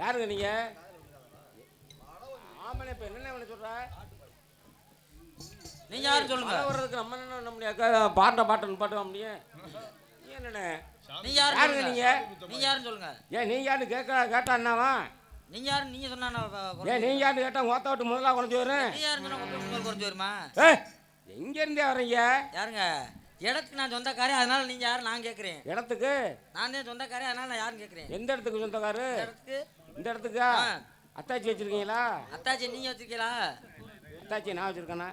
யாருங்க நீங்க? ஆமாண்ணே இப்ப என்னண்ணே பண்ண சொல்ற? நீங்க யாரும் சொல்லுங்க? வர்றதுக்கு நம்ம என்ன பண்ண முடியாது பாட்ட பாட்டன் பாட்ட முடியும். நீ என்னண்ணே நீங்க யாரும் யாருங்க சொல்லுங்க நீங்க? நீங்க யாரும் சொல்லுங்க. ஏன் நீங்க யாரு? கேட்க கேட்டா என்னவா நீங்க யாரும் நீங்க சொன்னா ஏன் நீங்க யாரு கேட்டா ஓத்த விட்டு முதல்ல குறைஞ்சி வரேன் நீங்க யாரும் சொன்னா குறைஞ்சு வருமா எங்க இருந்தே வர்றீங்க? யாருங்க? இடத்துக்கு நான் சொந்தக்காரன் அதனால நீங்க யாரும் நான் கேட்குறேன். இடத்துக்கு? நான் தான் சொந்தக்காரன் அதனால நான் யாரும் கேட்குறேன். எந்த இடத்துக்கு சொந்தக்காரு? இடத்துக்கு இந்த இடத்துக்கா. அத்தாச்சி வச்சிருக்கீங்களா? அத்தாச்சி நீங்க வச்சிருக்கீங்களா? அத்தாச்சி நான் வச்சிருக்கேனா?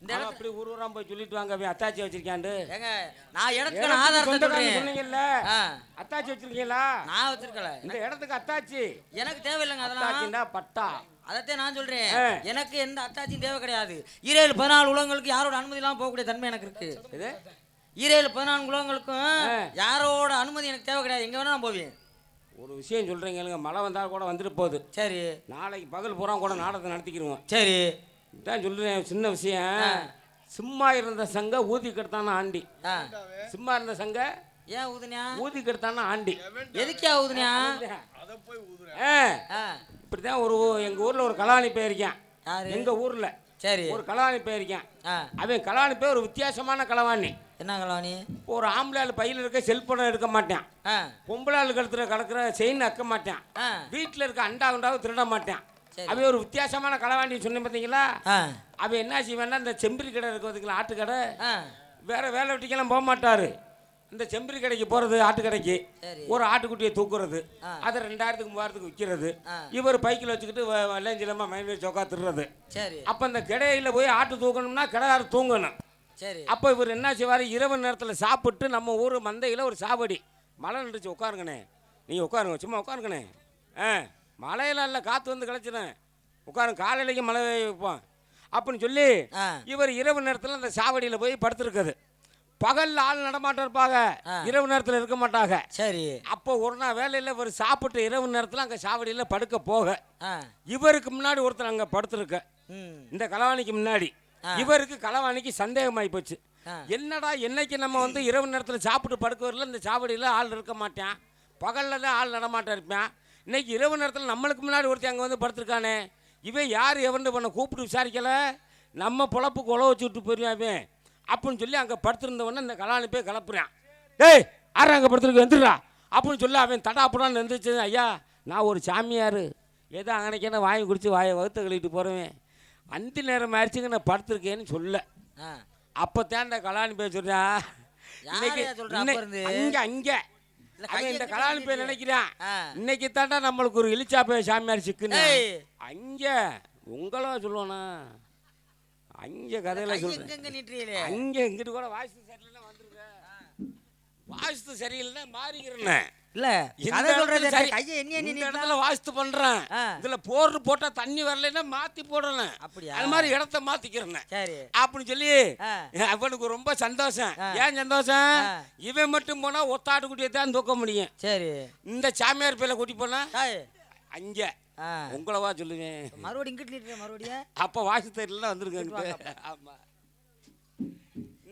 இந்த இடத்து அப்படி ஊர் ஊரா போய் சொல்லிட்டு வாங்க அவன் அத்தாச்சி வச்சிருக்காண்டு ஏங்க நான் இடத்துக்கு ஆதாரத்தை சொல்றேன். சொன்னீங்கல்ல? அத்தாச்சி வச்சிருக்கீங்களா? நான் வச்சிருக்கல. இந்த இடத்துக்கு அத்தாச்சி. எனக்கு தேவையில்லைங்க அதெல்லாம். பட்டா. அதைத்தான் நான் சொல்றேன். எனக்கு எந்த அத்தாச்சியும் தேவை கிடையாது. ஈரேழு பதினாலு உலகங்களுக்கு யாரோட அனுமதி இல்லாம போகக்கூடிய தன்மை எனக்கு இருக்கு. இது ஈரேழு பதினான்கு உலகங்களுக்கும். யாரோட அனுமதி எனக்கு தேவை கிடையாது. எங்க வேணா நான் போவேன். ஒரு விஷயம் சொல்றீங்க மழை வந்தா கூட வந்துட்டு போகுது. சரி. நாளைக்கு பகல் பூரா கூட நாடகத்தை நடத்திக்கிருவோம். சரி. இதான் சொல்றேன். சின்ன விஷயம். சும்மா இருந்த சங்க ஊதி கெடுத்தான ஆண்டி. ஆ. சும்மா இருந்த சங்க ஏன் ஊதுனியா? ஊதி கெடுத்தான ஆண்டி. எதுக்கியா ஊதுனியா? ஆ, ஆ. இப்படிதான் ஒரு ஊ- எங்க ஊர்ல ஒரு கலாணி போயிருக்கேன். யாரு? எங்க ஊர்ல சரி. ஒரு கலாணி போயிருக்கேன். அவன் கலாணி போய் ஒரு வித்தியாசமான களவாணி என்ன கலவாணி ஒரு ஆம்பளை ஆள் பையில இருக்க செல்போனை எடுக்க மாட்டேன். பொம்பளை ஆள் கழுத்துல கிடக்குற செயின் அக்க மாட்டேன். வீட்டில் இருக்க அண்டா குண்டாவை திருட மாட்டேன். அவன் ஒரு வித்தியாசமான களவாண்டி சொன்னேன் பார்த்தீங்களா அவன் என்ன செய்வான்னா இந்த செம்பரி கடை இருக்கு பார்த்தீங்களா ஆட்டு கடை வேற வேலை வெட்டிக்கெல்லாம் போக மாட்டாரு. இந்த செம்பரி கடைக்கு போறது ஆட்டு கடைக்கு ஒரு ஆட்டுக்குட்டியை தூக்குறது. அதை ரெண்டாயிரத்துக்கு மூவாயிரத்துக்கு விற்கிறது. இவர் பைக்கில் வச்சுக்கிட்டு வெள்ளைஞ்சிலமா மைண்ட் வச்சு உட்காந்துடுறது அப்போ இந்த கிடையில போய் ஆட்டு தூக்கணும்னா கிடாரு தூங்கணும். சரி. அப்போ இவர் என்ன செய்வார்? இரவு நேரத்தில் சாப்பிட்டு நம்ம ஊர் மந்தையில் ஒரு சாவடி. மழை நின்றுச்சு உட்காருங்கண்ணே. நீங்கள் உட்காருங்க சும்மா உட்காருங்கண்ணே. ஆ மழையெல்லாம் இல்லை காற்று வந்து கிடச்சினேன் உட்காருங்க காலையிலேயும் மழை வைப்போம் அப்படின்னு சொல்லி இவர் இரவு நேரத்தில் அந்த சாவடியில் போய் படுத்திருக்குது பகலில் ஆள் நடமாட்டம் இருப்பாங்க. ஆ. இரவு நேரத்தில் இருக்க மாட்டாங்க. சரி. அப்போ ஒரு நாள் வேலையில் இவர் சாப்பிட்டு இரவு நேரத்தில் அங்கே சாவடியில் படுக்க போக. இவருக்கு முன்னாடி ஒருத்தர் அங்கே படுத்திருக்க. இந்த களவாணிக்கு முன்னாடி. இவருக்கு களவாணிக்கு சந்தேகமாயி போச்சு. என்னடா என்னைக்கு நம்ம வந்து இரவு நேரத்தில் சாப்பிட்டு படுக்க வரல இந்த சாவடியில் ஆள் இருக்க மாட்டான். பகலில் தான் ஆள் நடமாட்டம் இருப்பான் இன்னைக்கு இரவு நேரத்தில் நம்மளுக்கு முன்னாடி ஒருத்தன் அங்கே வந்து படுத்திருக்கானே. இவன் யார் எவன் பண்ண கூப்பிட்டு விசாரிக்கல? நம்ம பொழப்புக்கு உழவு வச்சு விட்டு போயிருவான் அப்படின்னு சொல்லி அங்கே படுத்திருந்தவொடனே இந்த கலாணி போய் கிளப்புறான் டேய் யாரும் அங்கே படுத்துருக்கு? வந்துடுறா அப்படின்னு சொல்லி அவன் தடாப்புடான்னு இருந்துச்சு ஐயா நான் ஒரு சாமியார். ஏதோ அங்கனைக்கான வாங்கி குடிச்சு வாயை வகுத்த கழுவிட்டு போகிறவன் அந்தி நேரம் ஆயிடுச்சுங்க நான் படுத்திருக்கேன்னு சொல்ல. ஆ. அப்போ தேண்ட கலாணி போய் சொல்றா? அங்க அங்க. அவன் இந்த கலாணி நிறுத்திடு. நினைக்கிறான். இன்னைக்கு தாண்டா நம்மளுக்கு ஒரு இழிச்சா போய் சாமியார் சிக்குன்னு அங்க உங்களா சொல்லுவானா? அங்க கதையில சொல்றேன். அங்க இங்கிட்டு கூட வாஸ்து சரியில்லைன்னா வந்துருங்க வாஸ்து சரியில்லைன்னா மாறிக்கிறேன் இல்ல கதை சொல்றது. கையை எண்ணி எண்ணி இடத்துல வாஸ்து பண்றேன். இதுல போர் போட்டா தண்ணி வரலைன்னா மாத்தி போடுறேன் அப்படியா? அது மாதிரி இடத்த மாத்திக்கிறேன் சரி. அப்படின்னு சொல்லி அவனுக்கு ரொம்ப சந்தோஷம். ஏன் சந்தோஷம். இவன் மட்டும் போனா ஒத்தாட்டு குட்டியை தான் தூக்க முடியும். சரி. இந்த சாமியார் பேல கூட்டி போனா? அங்க. உங்களவா சொல்லுவேன் மறுபடியும் இங்கிட்டு மறுபடியும். அப்ப வாசி தெரியல வந்துருங்க ஆமா.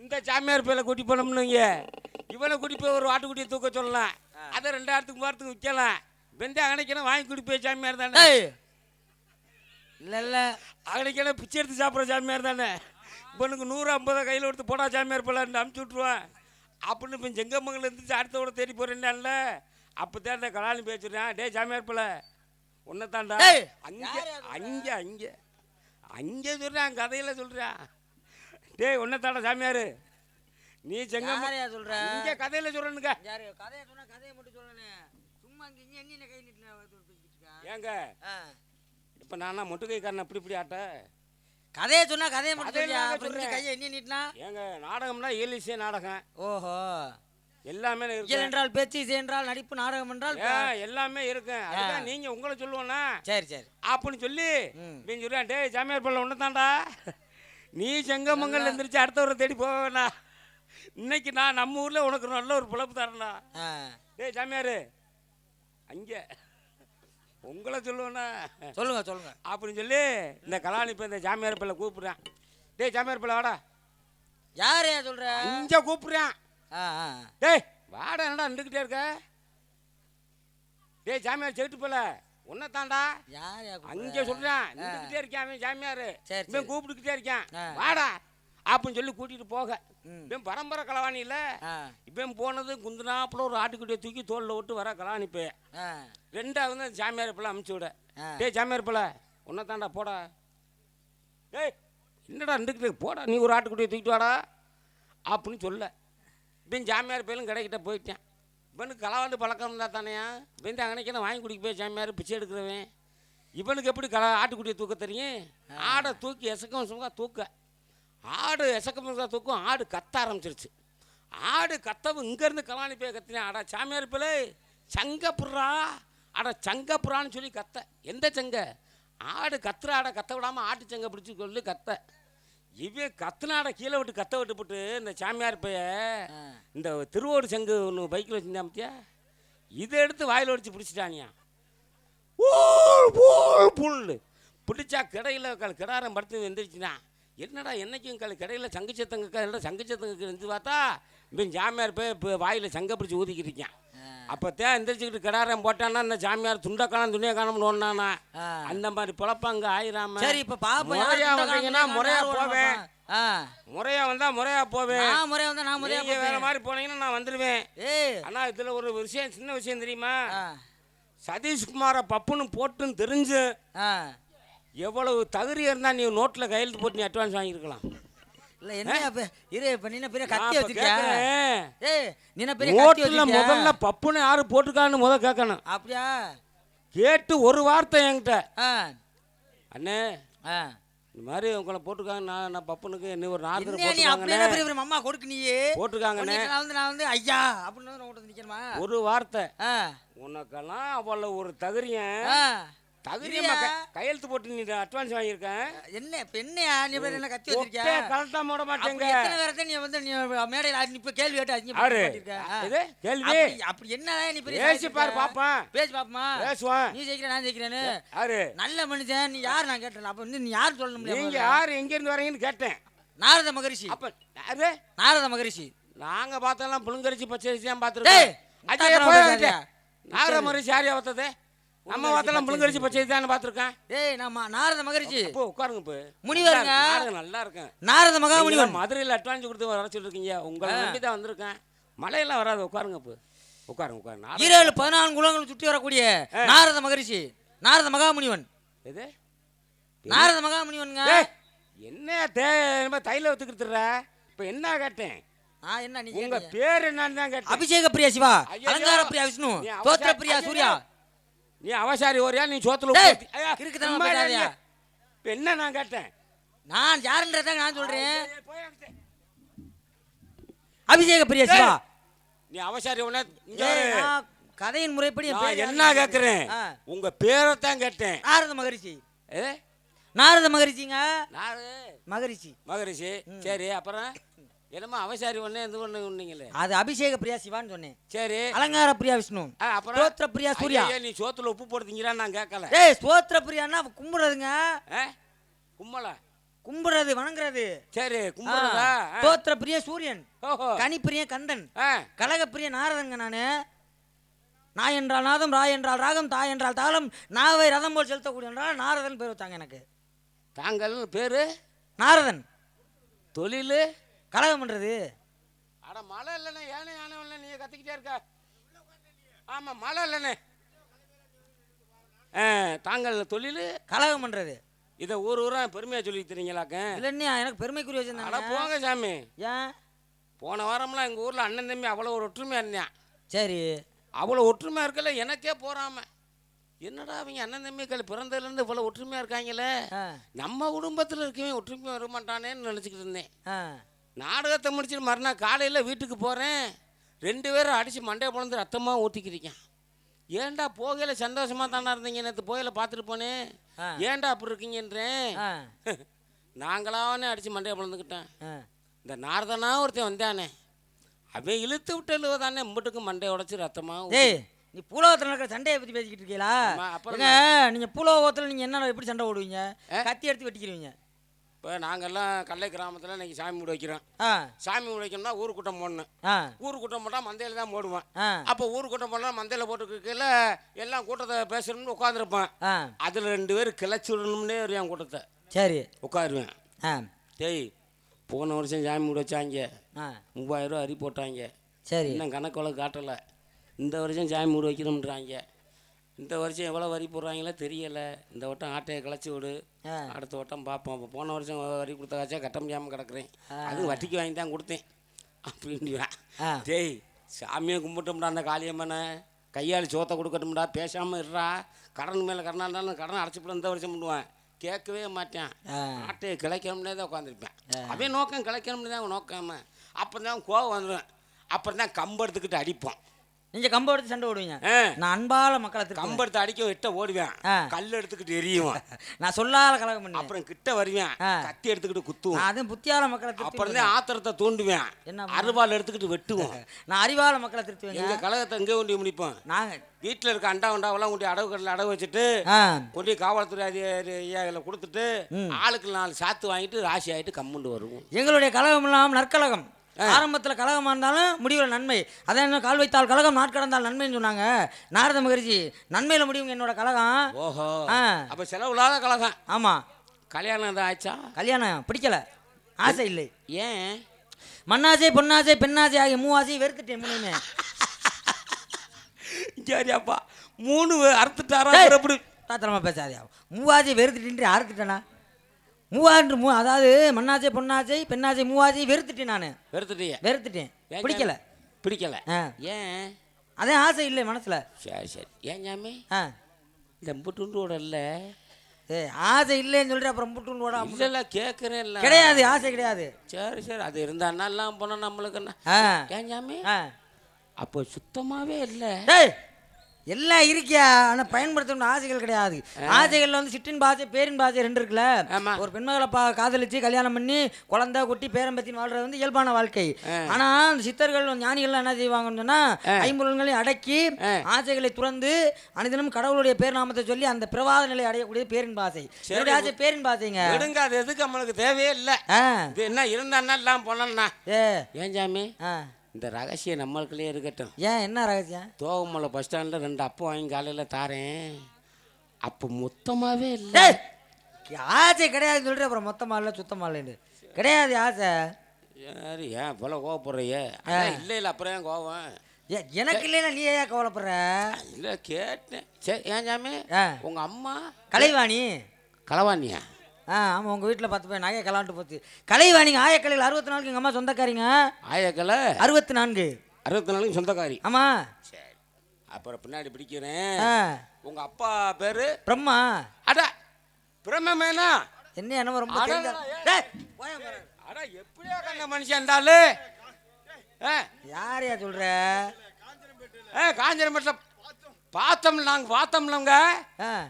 இந்த சாமியார் பேல கூட்டி போனோம்னு இவனை கூட்டி போய் ஒரு ஆட்டுக்குட்டியை தூக்க சொல்லலாம் அதை ரெண்டாயிரத்துக்கு மூவாயிரத்துக்கு விற்கலாம். வெந்தய அகனைக்கணும் வாங்கி கூட்டி போய் சாமியார் தானே. இல்ல இல்ல. அகனைக்கணும் பிச்சை எடுத்து சாப்பிட்ற சாமியார் தானே. இவனுக்கு நூறு ஐம்பதை கையில் கொடுத்து போடா சாமியார் போலான்னு அமுச்சு விட்ருவான் அப்படின்னு இப்போ செங்கம்மங்கல் இருந்துச்சு அடுத்தவோட தேடி போறேன்ல அப்போ தான் இந்த கலாணி பேசுறேன் டேய் சாமியார் போல. உன்னை தாண்டா அங்கே? அங்கே அங்கே. அங்கே சொல்கிறேன் கதையில் சொல்கிறேன் டேய் உன்னை தாண்டா சாமியார். நீ செங்கம்ம யாரையா சொல்ற? இங்கே கதையில் சொல்கிறேனுங்க யாரு? கதையை சொன்னா கதையை மட்டும் சொல்லணே சும்மா இங்க இங்க எண்ணி கை இருக்கா? ஏங்க. இப்போ நானா மொட்டுக்கைக்காரன் அப்படி இப்படி ஆட்ட? கதையை சொன்னா கதையை மட்டும் சொல்லியா. கையை எண்ணி நீட்டினா? ஏங்க நாடகம்னா ஏலிசே நாடகம். ஓஹோ. எல்லாமே இருக்கு என்றால் பேச்சு என்றால் நடிப்பு நாடகம் என்றால் எல்லாமே இருக்கு அதுதான் நீங்க உங்களை சொல்லுவேனா சரி சரி. அப்படின்னு சொல்லி ம். நீ சொல்றேன். டேய் சாமியார் பள்ள ஒன்று தாண்டா நீ செங்கமங்கல் எந்திரிச்சு அடுத்தவரை தேடி போக வேணாம் இன்னைக்கு நான் நம்ம ஊர்ல உனக்கு நல்ல ஒரு பிழப்பு தரேன்டா. டேய் சாமியார் அங்க. உங்களை சொல்லுவேனா சொல்லுங்க சொல்லுங்க. அப்படின்னு சொல்லி இந்த கலாணி இப்போ இந்த சாமியார் பிள்ளை கூப்பிடுறேன். டேய் சாமியார் பிள்ளை வாடா. யாரையா சொல்ற? அஞ்ச கூப்பிடுறேன். டேய் வாடா என்னடா நின்றுக்கிட்டே இருக்க? டேய் சாமியார் செவிட்டு போல. உன்னை தாண்டா யார் யார்? அங்கே சொல்றேன். நின்றுக்கிட்டே இருக்கான் அவன் சரி. கூப்பிட்டுக்கிட்டே இருக்கான். வாடா. அப்படின்னு சொல்லி கூட்டிட்டு போக. இவன் பரம்பரை களவாணி இல்ல. இவன் போனது குந்துனாப்புல ஒரு ஆட்டுக்குட்டியை தூக்கி தோல்ல விட்டு வர போய் ஆ. ரெண்டாவது சாமியார் பிள்ளை அமுச்சு விட. டேய் சாமியார் பிள்ளை உன்னை தாண்டா போடா. டேய் என்னடா இருந்துக்கிட்டு போடா நீ ஒரு ஆட்டுக்குட்டியை தூக்கிட்டு வாடா. அப்படின்னு சொல்ல. இவன் சாமியார் பேரும் கடைக்கிட்ட போயிட்டேன். இவனுக்கு களவாண்டு பழக்கம் இருந்தா தானேயா இவன் அங்கனைக்கு வாங்கி குடிக்க போய் சாமியார் பிச்சை எடுக்கிறவன். இவனுக்கு எப்படி கள ஆட்டுக்குட்டியை தூக்க தெரியும்? ஆடை தூக்கி எசக்கம் சும்மா தூக்க. ஆடு எசக்கம் சும்மா தூக்கும் ஆடு கத்த ஆரம்பிச்சிருச்சு. ஆடு கத்தவும் இங்கேருந்து களவாணி போய் கத்தினேன் அடா சாமியார் பிள்ளை சங்கப்புறா அட சங்கப்புறான்னு சொல்லி கத்த. எந்த சங்க? ஆடு கத்துற ஆடை கத்த விடாமல் ஆட்டு சங்க பிடிச்சி சொல்லி கத்த. இவன் கத்துன ஆடை கீழே விட்டு கத்த விட்டுப்புட்டு இந்த சாமியார் பைய. இந்த திருவோடு சங்கு ஒன்று பைக்கில் வச்சுருந்தான் பத்தியா? இதை எடுத்து வாயில் வடிச்சு பிடிச்சிட்டானியா? புல் பிடிச்சா கிடையில கிடாரம் படுத்து எந்திரிச்சுனா என்னடா என்னைக்கும் கல் கிடையில சங்கு சத்தங்க என்னடா சங்கு சத்தங்க இருந்து பார்த்தா இவன் சாமியார் போய் இப்போ வாயில் சங்க பிடிச்சி ஊதிக்கிட்டு இருக்கான். அப்போ தான் எந்திரிச்சுக்கிட்டு கிடாரம் போட்டான்னா இந்த சாமியார் துண்டை காணும் துணியை காணும்னு ஒன்னானா ஆ. அந்த மாதிரி பொழப்பாங்க ஆயிராம. சரி இப்ப பாப்போம் யார் முறையா துண்டை வந்தீங்கன்னா காமிக்கிறாங்க, முறையா யார் ஓட போவேன். முறையா வந்தா முறையா போவேன். முறையா வந்தா நான் முறையா வேற. மாதிரி போனீங்கன்னா நான் வந்துடுவேன் ஆனா இதுல ஒரு விஷயம் சின்ன விஷயம் தெரியுமா? சதீஷ்குமாரை பப்புன்னு போட்டுன்னு தெரிஞ்சு எவ்வளவு தகுதி இருந்தா நீ நோட்ல கையெழுத்து போட்டு நீ அட்வான்ஸ் வாங்கியிருக்கலாம். இல்ல என்ன இரு இப்ப நீ என்ன பெரிய கத்தி கேட்கிறேன். ஏய் நீ என்ன பெரிய கத்தி நோட்டுல வச்சிருக்கியா முதல்ல பப்புன்னு யாரு போட்டிருக்கான்னு முத கேட்கணும் அப்படியா? கேட்டு ஒரு வார்த்தை என்கிட்ட. அண்ணே இந்த மாதிரி உங்களை போட்டிருக்காங்க நான் நான் பப்புனுக்கு என்ன ஒரு நாலு பெரிய அம்மா கொடுக்கு நீ? போட்டிருக்காங்கண்ணே. உன்னை நான் வந்து நான் வந்து ஐயா அப்படின்னு நிக்கணுமா? ஒரு வார்த்தை. உனக்கெல்லாம் அவ்வளவு ஒரு தகுதியன். க- கையெழுத்து போட்டு நீ அட்வான்ஸ் வாங்கியிருக்கேன். என்ன இப்ப என்னையா? நீ இப்ப என்ன கத்தி வச்சிருக்கியா? ஒட்டே கரெக்டா போட அப்படி மாட்டேங்க. எத்தனை பேரத்தை நீ வந்து நீ மேடையில் நீ இப்ப கேள்வி கேட்டு யாரு? பண்ணிருக்க இது கேள்வி? அப்படி என்ன நீ பெரிய பேசி பாரு பாப்பேன் பேசி பாப்பமா? பேசுவான். நீ ஜெயிக்கிற நான் ஜெயிக்கிறேன்னு. யாரு? நல்ல மனுஷன். நீ யார்? நான் கேட்டேன் அப்ப வந்து நீ யார் சொல்ல நீங்க முடியாது யாரு எங்க இருந்து வரீங்கன்னு கேட்டேன். நாரத மகரிஷி. அப்ப யாரு? நாரத மகரிஷி. நாங்க பார்த்தெல்லாம் புழுங்கரிச்சி பச்சரிசி தான் பார்த்துருக்கோம். நாகர மரிசி யாரையா பார்த்தது? நம்ம பார்த்தெல்லாம் புழுங்கரிச்சி பச்சரிசி தான் பார்த்துருக்கேன்? ஏய் நான் ம- நாரத மகரிஷி. இப்போ உட்காருங்க இப்போ. முனிவருங்க. நல்லா இருக்கு, நல்லா இருக்கேன் நாரத மகாமுனிவன் நீங்களாம் மதுரையில் அட்வான்ஸ் கொடுத்து வர சொல்லிருக்கீங்க. உங்களை நம்பி தான் வந்திருக்கேன். மழையெல்லாம் வராது உட்காருங்க இப்போ. உட்காருங்க உட்காருங்க. ஈரேழு பதினான்கு குலங்கள் சுற்றி வரக்கூடிய நாரத மகரிஷி நாரத மகாமுனிவன் எது? நாரத மகாமுனிவனுங்க என்ன தே தைல ஒத்துக்கிட்டுற இப்போ என்ன கேட்டேன்? என்ன நீ உங்க? பேர் என்னன்னு தான் கேட்டேன். அபிஷேக பிரியா சிவா. அலங்கார பிரியா விஷ்ணு தோத்திர பிரியா. சூர்யா. நீ அவசாரி ஓரியா நீ சோத்துல டேய், உப்பு ஊத்தி- ஐயா, கிறுக்குத்தனமா சும்மா இரு, பேசாதயா. இப்போ என்ன நான் கேட்டேன்? நான் யாருன்றத நான் சொல்றேன். அபிஷேக பிரியா சிவா. நீ அவசாரி. நான் கதையின் முறைப்படி என்ன கேட்குறேன். உங்க பேரை தான் கேட்டேன். நாரத மகரிஷி. நாரத மகரிஷிங்க? நாரு மகரிஷி. மகரிஷி. சரி அப்புறம்? என்னமோ அவசாரி ஒண்ணே இது ஒண்ணு சொன்னீங்களே அது அபிஷேக பிரியா சிவான்னு சொன்னேன். சரி. அலங்கார பிரியா விஷ்ணு. அப்புறம்? ஸ்தோத்திர பிரியா சூர்யா. நீ சோத்துல உப்பு போடுத்தீங்களான்னு நான் கேட்கல. ஏய் ஸ்தோத்திர பிரியான்னா கும்பிடுறதுங்க. ஆ? கும்மலா கும்பிடுறது வணங்குறது. சரி கும்பிடுறதா. ஸ்தோத்திர பிரிய சூரியன். கனிப்பிரிய கந்தன். கலகப்பிரிய நாரதங்க நானு. நாய் என்றால் நாதம் ராய் என்றால் ராகம் தாய் என்றால் தாளம். நாவை ரதம் போல் செலுத்தக்கூடிய என்றால் நாரதன் பேர் வச்சாங்க எனக்கு. தாங்கள் பேரு? நாரதன். தொழில்? கலகம் பண்றது? அட மழை இல்லைண்ணே. ஏனே யானை இல்லை நீ கத்திக்கிட்டே இருக்க? ஆமா மழை இல்லைண்ணே. ஆ தாங்கள் தொழில்? கலகம் பண்றது. இதை ஊர் ஊரா பெருமையா சொல்லி தரீங்களாக்க இல்லைன்னா எனக்கு பெருமைக்குரிய அட வச்சிருந்தாங்க போங்க சாமி. ஏன்? போன வாரம்லாம் எங்கள் ஊரில் அண்ணன் தம்பி அவ்வளோ ஒரு ஒற்றுமையாக இருந்தேன் சரி. அவ்வளோ ஒற்றுமையாக இருக்கல எனக்கே போறாம. என்னடா அவங்க அண்ணன் தம்பிகள் பிறந்ததுலேருந்து இவ்வளோ ஒற்றுமையாக இருக்காங்களே? நம்ம குடும்பத்தில் இருக்கவே ஒற்றுமையாக வர மாட்டானேன்னு நினச்சிக்கிட்டு இருந்தேன். நாடகத்தை முடிச்சுட்டு மறுநாள் காலையில் வீட்டுக்கு போகிறேன் ரெண்டு பேரும் அடித்து மண்டையை பிளந்து ரத்தமாக ஊற்றிக்கிருக்கேன் ஏன்டா போகையில் சந்தோஷமாக தானே இருந்தீங்க? நேற்று போகையில் பார்த்துட்டு போனேன். ஏன்டா அப்படி இருக்கீங்கன்றேன். ஆ. நாங்களாவனே அடித்து மண்டையை பிளந்துக்கிட்டேன் இந்த நாரதனா ஒருத்தன் வந்தானே. அவன் இழுத்து விட்டு தானே முட்டுக்கு மண்டையை உடச்சி ரத்தமாக நீ பூலோகத்தில் நடக்கிற சண்டையை பற்றி பேசிக்கிட்டு இருக்கீங்களா அப்புறம் நீங்கள் பூலோகத்தில் நீங்கள் என்ன எப்படி சண்டை ஓடுவீங்க கத்தி எடுத்து வெட்டிக்கிறீங்க இப்போ நாங்கெல்லாம் கல்லை கிராமத்தில் இன்னைக்கு சாமி மூடி வைக்கிறோம். சாமி மூடி வைக்கணும்னா ஊர் கூட்டம் போடணும். ஊர் கூட்டம் போட்டால் மந்தையில் தான் போடுவேன் அப்போ ஊர் கூட்டம் போனால் மந்தையில் போட்டுருக்கையில் எல்லாம் கூட்டத்தை பேசணும்னு உட்காந்துருப்பேன் அதில் ரெண்டு பேர் கிளச்சி விடணும்னே என் கூட்டத்தை. சரி. உட்காருவேன். டேய் போன வருஷம் சாமி மூடி வச்சாங்க. மூவாயிரம் ரூபா அரி போட்டாங்க. சரி. இன்னும் கணக்கு வழக்கு காட்டலை. இந்த வருஷம் சாமி மூடி வைக்கணும்ன்றாங்க. இந்த வருஷம் எவ்வளோ வரி போடுறாங்களோ தெரியலை. இந்த வட்டம் ஆட்டையை கிளச்சி விடு. அடுத்த வட்டம் பார்ப்போம். அப்போ போன வருஷம் வரி கொடுத்த காசா கட்ட முடியாமல் கிடக்குறேன். அது வட்டிக்கு வாங்கி தான் கொடுத்தேன். அப்படின்னுவேன் டேய் சாமியை கும்பிட்டோம்டா அந்த காளியம்மனை. கையாளி சோத்தை கொடுக்கட்டும்டா. பேசாமல் இருடா. கடன் மேலே கடனாக இருந்தாலும் கடன் அடைச்சிப்பட இந்த வருஷம் பண்ணுவேன் கேட்கவே மாட்டேன். ஆட்டையை கிளைக்கணும்னே தான் உட்காந்துருப்பேன். அவன் நோக்கம் கிளைக்கணும்னு தான் நோக்காம. அப்புறம் தான் கோவம் வந்துடுவேன் அப்புறம் தான் கம்பு எடுத்துக்கிட்டு அடிப்போம். நீங்கள் கம்பை எடுத்து சண்டை விடுவீங்க ஆ, நான் அன்பால மக்களை கம்பு எடுத்து அடிக்க எட்ட ஓடுவேன். கல் எடுத்துக்கிட்டு எரியுவான். நான் சொல்லாத கலகம் பண்ணி அப்புறம் கிட்ட வருவேன். கத்தி எடுத்துக்கிட்டு குத்துவோம் நான் அதுவும் புத்தியால மக்களை அப்புறம் தான் ஆத்திரத்தை தூண்டுவேன். என்ன அருவாள் எடுத்துக்கிட்டு வெட்டுவோம். நான் அறிவால மக்களை திருத்துவேங்க. எங்க கழகத்தை எங்கே கொண்டு முடிப்போம்? நாங்கள் வீட்டில் இருக்க அண்டா உண்டாவெல்லாம் கொண்டு அடவு கடையில் அடவு வச்சுட்டு கொண்டு காவல்துறை அதிகாரி ஐயாவில் கொடுத்துட்டு. ஆளுக்கு நாலு சாத்து வாங்கிட்டு ராசி ஆகிட்டு கம்முண்டு வருவோம். எங்களுடைய கழகம் இல்லாமல் நற்கழகம் ஆரம்பத்தில் கழகமாக இருந்தாலும் முடிவில் நன்மை. அதான் என்ன கால் வைத்தால் கழகம் நாட்கடந்தால் நன்மைன்னு சொன்னாங்க. நாரத மகரிஷி நன்மையில் முடிவுங்க என்னோட கழகம். ஓஹோ. அப்போ செலவு இல்லாத கழகம். ஆமாம் கல்யாணம் தான் ஆச்சா? கல்யாணம் பிடிக்கல. ஆசை இல்லை. ஏன்? மண்ணாசை பொன்னாசை பெண்ணாசை ஆகிய மூவாசை வெறுத்துட்டேன் மூணுமே. சரியாப்பா. மூணு அறுத்துட்டாரா. எப்படி? தாத்தரமா பேசாதே. மூவாசை வெறுத்துட்டு அறுத்துட்டேனா? மூவான்று மூ அதாவது மண்ணாசை பொன்னாசை பெண்ணாசை மூவாசை வெறுத்துட்டேன் நான். வெறுத்துட்டிய? வெறுத்துட்டேன். ஏன் பிடிக்கல. பிடிக்கல. ஏன்? அதே ஆசை இல்லை மனசில். சரி சரி. ஏன் ஜாமி ஆ. இந்த புட்டுண்டோட இல்லை. ஏ ஆசை இல்லைன்னு சொல்லிட்டு அப்புறம் புட்டுன்னு ஓட இல்லைல்ல கேட்குறேன் இல்லை. கிடையாது ஆசை கிடையாது. சரி சரி. அது இருந்தா எல்லாம் போனால் நம்மளுக்கு என்ன ஆ. ஏன் ஜாமி ஆ. அப்போ சுத்தமாகவே இல்லை. டேய் எல்லாம் இருக்கியா? ஆனால் பயன்படுத்தணும் ஆசைகள் கிடையாது. ஆசைகள்ல வந்து சிற்றின் பாசை பேரின் பாசை ரெண்டு இருக்குல்ல. ஒரு பெண்மகளை பா காதலிச்சு கல்யாணம் பண்ணி குழந்தை குட்டி பேரம்பத்தின் வாழ்றது வந்து இயல்பான வாழ்க்கை. ஆனா அந்த சித்தர்கள் ஞானிகள் என்ன செய்வாங்கன்னு சொன்னா ஐம்பொருள்களை அடக்கி ஆசைகளை துறந்து அனைதினும் கடவுளுடைய பேர் நாமத்தை சொல்லி அந்த பிரவாத நிலை அடையக்கூடிய பேரின் பாசை. என்னுடைய ஆசை பேரின் பாசைங்க. விடுங்க அது எதுக்கு? நம்மளுக்கு தேவையே இல்லை. என்ன இருந்தான்னா எல்லாம் போனோம்னா ஏ. ஏன் ஆ. இந்த ரகசியம் நம்மளுக்குள்ளே இருக்கட்டும். ஏன் என்ன ரகசியம்? தோகமலை பஸ் ஸ்டாண்டில் ரெண்டு அப்பம் வாங்கி காலையில் தாரேன். அப்போ மொத்தமாகவே இல்லை. ஆசை கிடையாது சொல்லிட்டு அப்புறம் மொத்தமா இல்லை சுத்தமா இல்லைன்னு. கிடையாது ஆசை. யாரு ஏன் போல கோவப்படுறியே? இல்லை இல்லை அப்புறம் ஏன் கோவம்? எனக்கு இல்லைன்னா நீ ஏன் கவலைப்படுற? இல்லை கேட்டேன். சரி ஏன் ஜாமி உங்கள் அம்மா? கலைவாணி. களவாணியா ஆ ஆமாம் உங்கள் வீட்டில் பத்து பேர் நகை கலான்ட்டு போச்சு. கலைவாணிங்க ஆயக்கலையில் அறுபத்தி நாலுக்கு எங்கள் அம்மா சொந்தக்காரிங்க? ஆயக்கலை? அறுபத்தி நான்கு. அறுபத்தி நாளைக்கு சொந்தக்காரி. ஆமாம் சரி. அப்புறம் பின்னாடி பிடிக்கிறேன். உங்கள் அப்பா பேர்? பிரம்மா. அட பிரம்மமேனா என்ன என்னமோ ரொம்ப அட, போயா எப்படியா கண்ட மனுஷன் இருந்தாலும்? யாரையா சொல்ற? ஏ காஞ்சிரம்பட்டில் பார்த்தோம்ல நாங்கள் பார்த்தோம்லங்க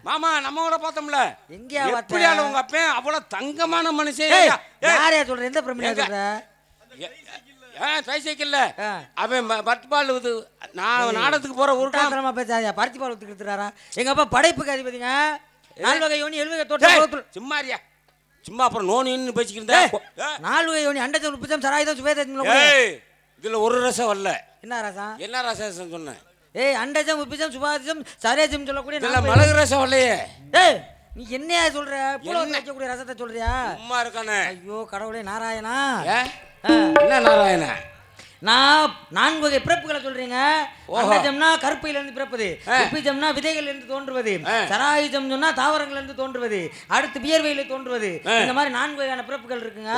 மாமா நம்ம கூட பார்த்தோம்ல. எங்கேயா எப்படியால உங்க அப்பன் அவ்வளோ தங்கமான மனுஷன் யாரையா சொல்ற? எந்த எங்க? சொல்ற? ட்ரைசைக்கிள்ல. அவன் ப- பட்பால் இது நான் நாடகத்துக்கு போற உருட்டாந்தரமா பேசாதயா பருத்தி பால் ஊற்றி கொடுத்துறாரா எங்க அப்பா படைப்புக்கு அதிபதிங்க. நாலு வகை யோனி எழுவகை தோட்டம் சும்மாரியா சும்மா அப்புறம் நோனின்னு பேசிக்கிட்டு நாலு வகை யோனி அண்டச்சம் உப்புச்சம் சராயுதம் சுவேதம் இதுல ஒரு ரசம் வரல. என்ன ரசம்? என்ன ரசம் சொன்னேன்? ஏய் அண்டஜம் உப்பிச்சம் சுபாஜம் சரேஜம் சொல்லக்கூடிய இதுல நாலு மிளகு ரசம் வரலையே. ஏய் நீ என்னையா சொல்ற? புல? வைக்கக்கூடிய ரசத்தை சொல்றியா? சும்மா இருக்கானே. ஐயோ கடவுளே நாராயணா. என்ன நாராயண? நான் நான்கு வகை பிறப்புகளை சொல்றீங்க ஓஹோ. அண்டஜம்னா கருப்பையில இருந்து பிறப்பது. உப்பிஜம்னா விதைகள் இருந்து தோன்றுவது. சராயுஜம் சொன்னா தாவரங்கள் இருந்து தோன்றுவது அடுத்து வியர்வையில தோன்றுவது. இந்த மாதிரி நான்கு வகையான பிறப்புகள் இருக்குங்க.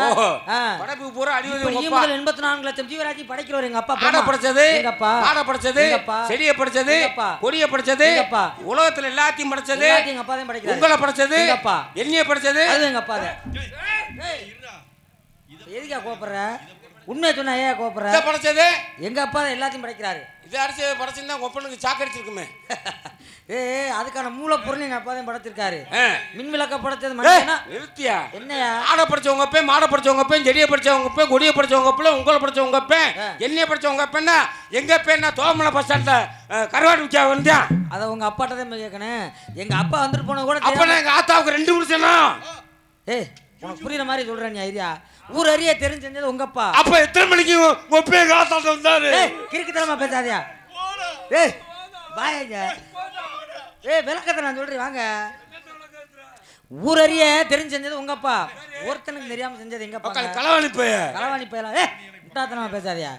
படைப்பு பூரா அடிவது எண்பத்தி நான்கு லட்சம் ஜீவராசி படைக்கிறவர் எங்க அப்பா ஆடை பிரம்மா. படைச்சது எங்க அப்பா ஆடை படைச்சது. செடியை படைச்சது. கொடியை படைச்சது அப்பா. உலகத்துல எல்லாத்தையும் படைச்சது எங்க அப்பா தான் படைக்கிறாரு உங்களை படைச்சது அப்பா என்னைய படைச்சது அது எங்க அப்பா தான் எதுக்கா கோபப்படுற உண்மையை சொன்னா ஏன் இதை படைச்சது. எங்க அப்பா தான் எல்லாத்தையும் படைக்கிறாரு. இது அடிச்சு படைச்சிருந்தா ஒப்பனுக்கு சாக்கடிச்சிருக்குமே ஏ அதுக்கான மூலப்பொருள் எங்க அப்பா தான் படைச்சிருக்காரு. மின் விளக்க படைச்சது மனுஷனா நிறுத்தியா? என்னையா? ஆடை படிச்சவங்க அப்பே மாடை படிச்சவங்க அப்பே செடியை படிச்சவங்க அப்பே கொடியை படிச்சவங்க அப்பே உங்களை படிச்சவங்க அப்பே. என்னைய படிச்சவங்க அப்பேன்னா எங்க அப்பேன்னா தோமலை பஸ் ஸ்டாண்ட்ல கருவாடு விற்க வந்தா அதை உங்க அப்பாட்ட தான் கேட்கணும். எங்க அப்பா வந்துட்டு போனது கூட அப்ப தெரியாம- எங்க ஆத்தாவுக்கு ரெண்டு முடிச்சனா ஏய் உனக்கு புரியுற மாதிரி சொல்றேன் நீ ஐடியா. ஊர் அறிய தெரிஞ்சு செஞ்சது உங்க அப்பா அப்ப எத்தனை மணிக்கு ஒப்பே காத்தாட்டம் வந்தாரு? கிறுக்குத்தனமா பேசாதயா? ஏய் வாயங்க ஏய் விளக்கத்தை நான் சொல்றேன் வாங்க. ஊரறிய தெரிஞ்சு செஞ்சது உங்க அப்பா ஒருத்தனுக்கு தெரியாம செஞ்சது எங்க அப்பா களவாணிப்பு களவாணி போயலாம் ஏய் முட்டாத்தனமா பேசாதயா.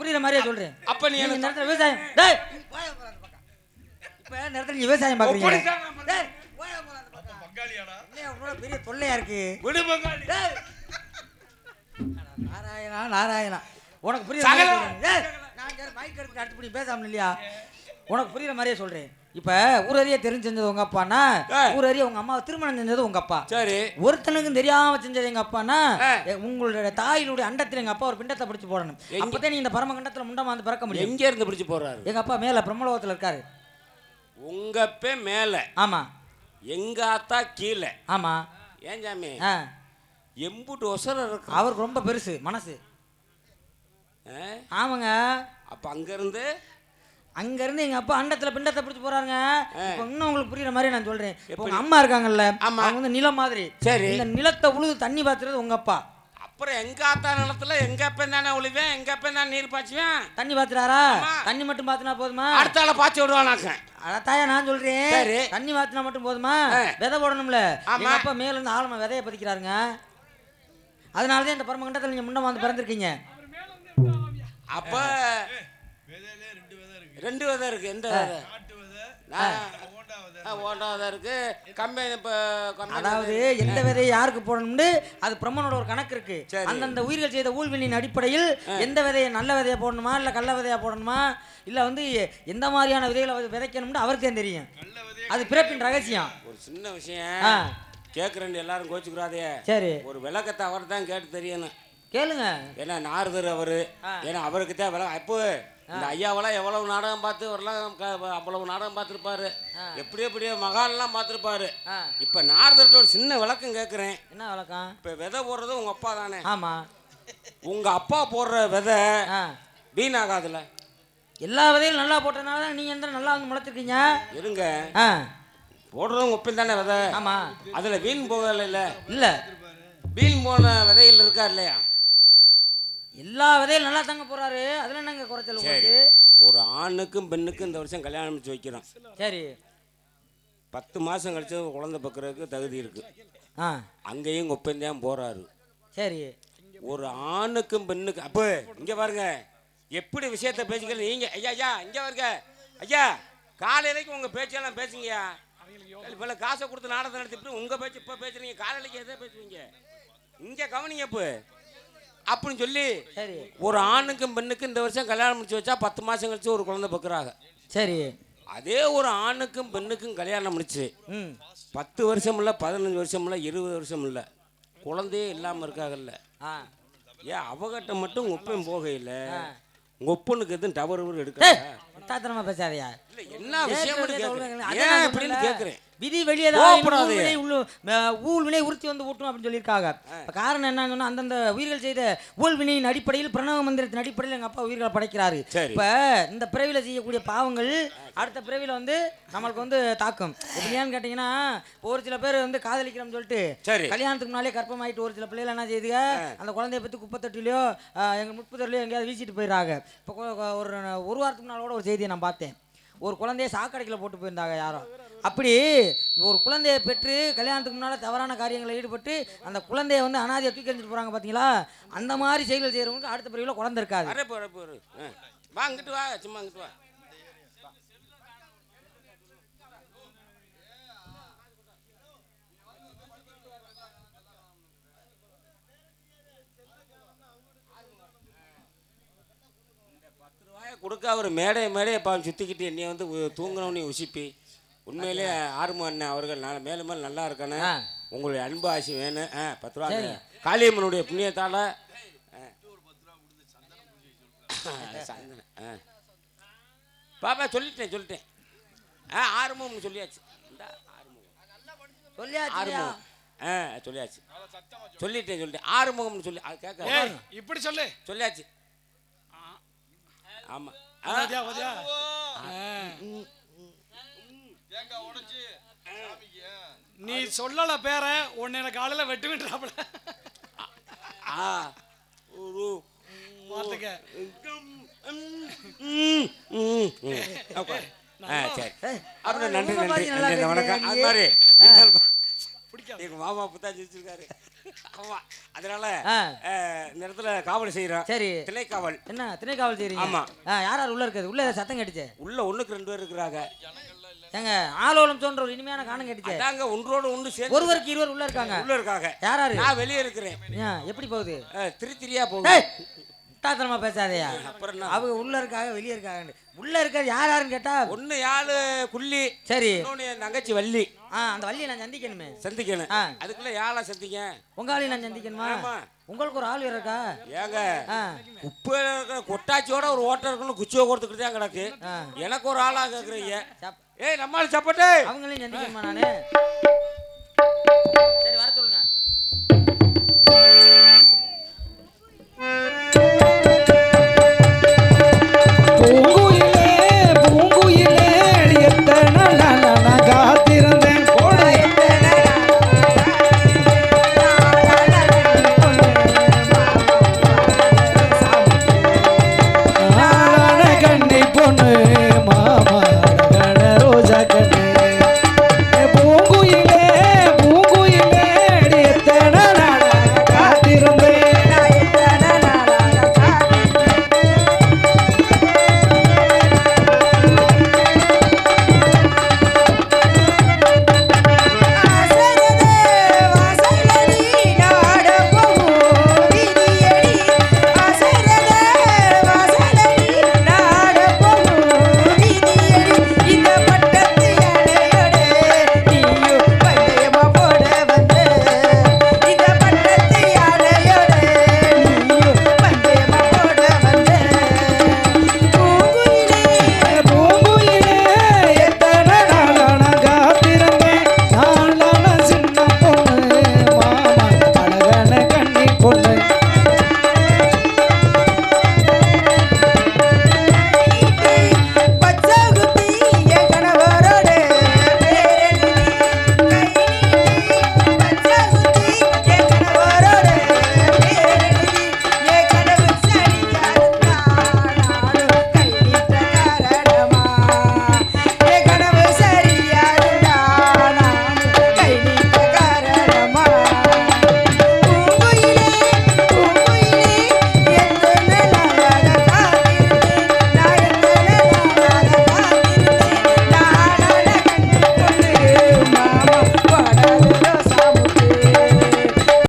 புரியுற மாதிரியே சொல்றேன். அப்ப நீ நேரத்துல விவசாயம். டேய் வாயை. இப்ப நேரத்துல நீங்க விவசாயம் பாக்குறீங்க. வாயை பெரிய தொல்லையா இருக்கு. நாராயணா நாராயணா. உனக்கு யாரு மைக் எடுத்து அடுத்து இப்படி பேசாம இல்லையா உனக்கு புரியுற மாதிரியே சொல்றேன். இப்ப ஊரறிய தெரிஞ்சு செஞ்சது உங்க அப்பானா. ஊரறிய உங்க அம்மாவை திருமணம் செஞ்சது உங்க அப்பா. சரி. ஒருத்தனுக்கும் தெரியாம செஞ்சது எங்க அப்பானா? உங்களுடைய தாயினுடைய அண்டத்துல எங்க அப்பா ஒரு பிண்டத்தை பிடிச்சு போடணும்? அப்பதான் நீங்க இந்த பரம கண்டத்துல முண்டமா வந்து பிறக்க முடியும். எங்க இருந்து பிடிச்சு போறாரு எங்க அப்பா மேல பிரம்மலோகத்துல இருக்காரு. உங்க அப்பே மேல. ஆமா. எங்க ஆத்தா கீழே. ஆமா. ஏன் ஆ. எம்புட்டு ஒசரம் இருக்கு அவருக்கு ரொம்ப பெருசு மனசு? ஆமாங்க. அப்ப அங்க இருந்து அங்க இருந்து எங்க அப்பா அண்டத்துல பிண்டத்தை பிடிச்சு போறாங்க இப்போ இன்னும் உங்களுக்கு புரியுற மாதிரி நான் சொல்றேன். இப்போ எப்படி? உங்க அம்மா இருக்காங்கல்ல. அவங்க வந்து நிலம் மாதிரி. சரி. இந்த நிலத்தை உழுது தண்ணி பாத்துறது உங்க அப்பா. அப்புறம் எங்க ஆத்தா நிலத்துல எங்க அப்பன் தானே ஒளிவேன் எங்க அப்பன் தான் நீர் பாய்ச்சுவேன்? தண்ணி பாத்துறாரா. தண்ணி மட்டும் பாத்துனா போதுமா? அடுத்த ஆளை பாய்ச்சி விடுவானாக்க அதாயா நான் சொல்றேன். சரி. தண்ணி பாத்துனா மட்டும் போதுமா. விதை போடணும்ல. ஆமா. எங்க அப்பா மேல இருந்து ஆழமா விதைய பதிக்கிறாருங்க அதனாலதான் இந்த பரமகண்டத்துல நீங்க முன்ன வந்து பிறந்திருக்கீங்க. அப்ப ரெண்டு விதை இருக்கு எந்த இருக்கு. கம்பெனி இப்போ அதாவது எந்த விதையை யாருக்கு போடணும்னு அது பிரம்மனோட ஒரு கணக்கு இருக்கு. சரி. அந்தந்த உயிர்கள் செய்த ஊழ்வினின் அடிப்படையில் எந்த விதையை நல்ல விதையை போடணுமா இல்ல கள்ள விதையா போடணுமா இல்ல வந்து எந்த மாதிரியான விதைகளை வந்து விதைக்கணும்னு அவருக்கே தெரியும். அது பிறப்பின் ரகசியம். ஒரு சின்ன விஷயம். ஆ கேட்குறேன் எல்லாரும் கோச்சுக்கிறாதே. சரி. ஒரு விளக்கத்தை அவர் தான் கேட்டு தெரியணும். கேளுங்க. ஏன்னா நாரதர் அவரு. ஏன்னா அவருக்கு தான் விளக்கம் அப்போ இந்த ஐயாவெல்லாம் எவ்வளவு நாடகம் பார்த்து அவரெல்லாம் அவ்வளவு நாடகம் பார்த்துருப்பாரு. எப்படி எப்படியோ மகான்லாம் பார்த்துருப்பாரு. இப்போ நாரதர்கிட்ட ஒரு சின்ன விளக்கம் கேட்குறேன் என்ன வழக்கம் இப்போ விதை போடுறது உங்க அப்பா தானே. ஆமா. உங்க அப்பா போடுற விதை வீணாகாதுல. எல்லா விதையும் நல்லா போட்டதுனால தான் நீங்க எந்த நல்லா வந்து முளைச்சிருக்கீங்க. இருங்க. ஆ. போடுறது உங்க ஒப்பன் தானே விதை? ஆமா. அதுல வீண் போகல இல்ல? இல்ல. வீண் போன விதைகள் இருக்கா இல்லையா? எல்லா விதையும் நல்லா தாங்க போறாரு. அதுல என்னங்க குறைச்சல் உங்களுக்கு? ஒரு ஆணுக்கும் பெண்ணுக்கும் இந்த வருஷம் கல்யாணம் வச்சு வைக்கிறோம். சரி. பத்து மாசம் கழிச்சு குழந்தை பக்கிறதுக்கு தகுதி இருக்கு. ஆ. அங்கேயும் உங்க ஒப்பன் தான் போறாரு. சரி. ஒரு ஆணுக்கும் பெண்ணுக்கும் அப்போ இங்க பாருங்க. எப்படி விஷயத்த பேசிக்கல நீங்க ஐயா ஐயா இங்க வருங்க ஐயா காலையிலைக்கு உங்க பேச்செல்லாம் பேசுங்கய்யா. இப்ப காசை கொடுத்து நாடகம் நடத்திட்டு உங்க பேச்சு இப்ப பேசுறீங்க. காலையிலைக்கு எதை பேசுவீங்க? இங்க கவனிங்க இப்போ. அப்படின்னு சொல்லி சரி. ஒரு ஆணுக்கும் பெண்ணுக்கும் இந்த வருஷம் கல்யாணம் முடிச்சு வச்சா பத்து மாசம் கழிச்சு ஒரு குழந்தை பக்குறாங்க சரி. அதே ஒரு ஆணுக்கும் பெண்ணுக்கும் கல்யாணம் முடிச்சு பத்து வருஷம் இல்லை பதினஞ்சு வருஷம் இல்லை இருபது வருஷம் இல்லை. குழந்தையே இல்லாமல் இருக்காங்கல்ல. ஆ. ஏன் அவகிட்ட மட்டும் ஒப்பன் போகையில் உங்க ஒப்பனுக்கு எதுவும் டவர் ஏய், எடுக்கல முட்டாத்தனமா பேசாதயா? இல்லை என்ன ஏன் இப்படின்னு சொன்னேன்ல. கேட்குறேன் விதி வெளியே கோவப்படாதே. ஊழ் வினை உறுத்தி வந்து ஊட்டும் அப்படின்னு சொல்லியிருக்காங்க. காரணம் என்னன்னு சொன்னா அந்தந்த உயிர்கள் செய்த ஊழ் வினையின் அடிப்படையில் பிரணவ மந்திரத்தின் அடிப்படையில் எங்க அப்பா உயிர்களை படைக்கிறாரு. இப்ப இந்த பிறவில செய்யக்கூடிய பாவங்கள் அடுத்த பிறவில வந்து நம்மளுக்கு வந்து தாக்கும். எப்படியான்னு கேட்டீங்கன்னா ஒரு சில பேர் வந்து காதலிக்கிறோம்னு சொல்லிட்டு கல்யாணத்துக்கு முன்னாலே கர்ப்பமாயிட்டு ஒரு சில பிள்ளைகள் என்ன செய்யுதுங்க அந்த குழந்தைய பற்றி குப்பத்தட்டிலையோ எங்கள் முட்புதர்லையோ எங்கேயாவது வீசிட்டு போயிடுறாங்க. இப்போ ஒரு ஒரு வாரத்துக்கு கூட ஒரு செய்தியை நான் பார்த்தேன். ஒரு குழந்தைய சாக்கடைக்குள்ள போட்டு போயிருந்தாங்க யாரோ. அப்படி ஒரு குழந்தையை பெற்று கல்யாணத்துக்கு முன்னால் தவறான காரியங்களில் ஈடுபட்டு அந்த குழந்தைய வந்து அனாதையை தூக்கி எறிஞ்சிட்டு போகிறாங்க பார்த்தீங்களா அந்த மாதிரி செயல்கள் செய்கிறவங்களுக்கு அடுத்த பிரிவில் குழந்தை இருக்காது. வா அங்கிட்டு வா சும்மா அங்கிட்டு வா. ரூபாயை கொடுக்க அவர் மேடை மேடையை பா சுற்றிக்கிட்டு என்னைய வந்து தூங்கினவனே உசிப்பி. உண்மையிலே ஆறுமு அண்ணன் அவர்கள் நான் மேலும் மேலும் நல்லா இருக்கணும். உங்களுடைய அன்பு ஆசி வேணும். ஆ பத்து ரூபா காளியம்மனுடைய புண்ணியத்தால் பாப்பா சொல்லிட்டேன் சொல்லிட்டேன். ஆ ஆறுமுகம் சொல்லியாச்சு. இந்தா, ஆறுமுகம். ஆ சொல்லியாச்சு. சொல்லிட்டேன் சொல்லிட்டேன். ஆறுமுகம்னு சொல்லி அது கேட்க. இப்படி சொல்லு. சொல்லியாச்சு. ஆமாம் நீ சொல்லல பேர உன்னை எனக்கு காலையில வெட்டு விட்டுறாப்புல ஒரு பார்த்துக்க. சரி. ஏய், அப்புறம் நன்றி ரொம்ப நன்றி பாதி நல்லா நன்றி வணக்கம். பேசுறீங்க அது மாதிரி நீ. பிடிக்காது. எங்க மாமா புத்தாச்சி வச்சிருக்காரு. ஆமா அதனால இந்த இடத்துல காவல் செய்யறோம் சரி. திணை காவல் என்ன திணை காவல் செய்றீங்க? ஆமா. யார் யார் உள்ள இருக்குது? உள்ள சத்தம் கேட்டுச்சே. உள்ள ஒண்ணுக்கு ரெண்டு பேர் இருக்கிறாங்க. ஏங்க ஆலோலம் தோன்ற ஒரு இனிமையான காணம் கேட்டுச்சே. அதாங்க ஒன்றோட ஒன்று சேர்ந்து ஒருவருக்கு இருவர் உள்ள இருக்காங்க. உள்ள இருக்காங்க. யார் யாரு? நான் வெளியே இருக்கிறேன். எப்படி போகுது? திரி திரியா போகும் முட்டாத்தனமா பேசாதயா? அப்புறம் அவங்க உள்ள இருக்காங்க வெளியே இருக்காங்க உள்ள இருக்கிறது யார் யாருன்னு கேட்டா? ஒண்ணு யாழு குள்ளி சரி. தங்கச்சி வள்ளி. ஆ அந்த வள்ளியை நான் சந்திக்கணுமே. சந்திக்கணும். அதுக்குள்ள யாழை சந்திக்க உங்களாலையும் நான் சந்திக்கணுமா. உங்களுக்கு ஒரு ஆள் இருக்கா? ஏங்க இருக்கிற கொட்டாச்சியோட ஒரு ஓட்டர் இருக்குன்னு குச்சியை கொடுத்துக்கிட்டு தான் கிடக்கு. எனக்கு ஒரு ஆளா கேக்குறீங்க ஏய் நம்மால் சாப்பாட்டு. அவங்களையும் சந்திக்கணுமா நானு?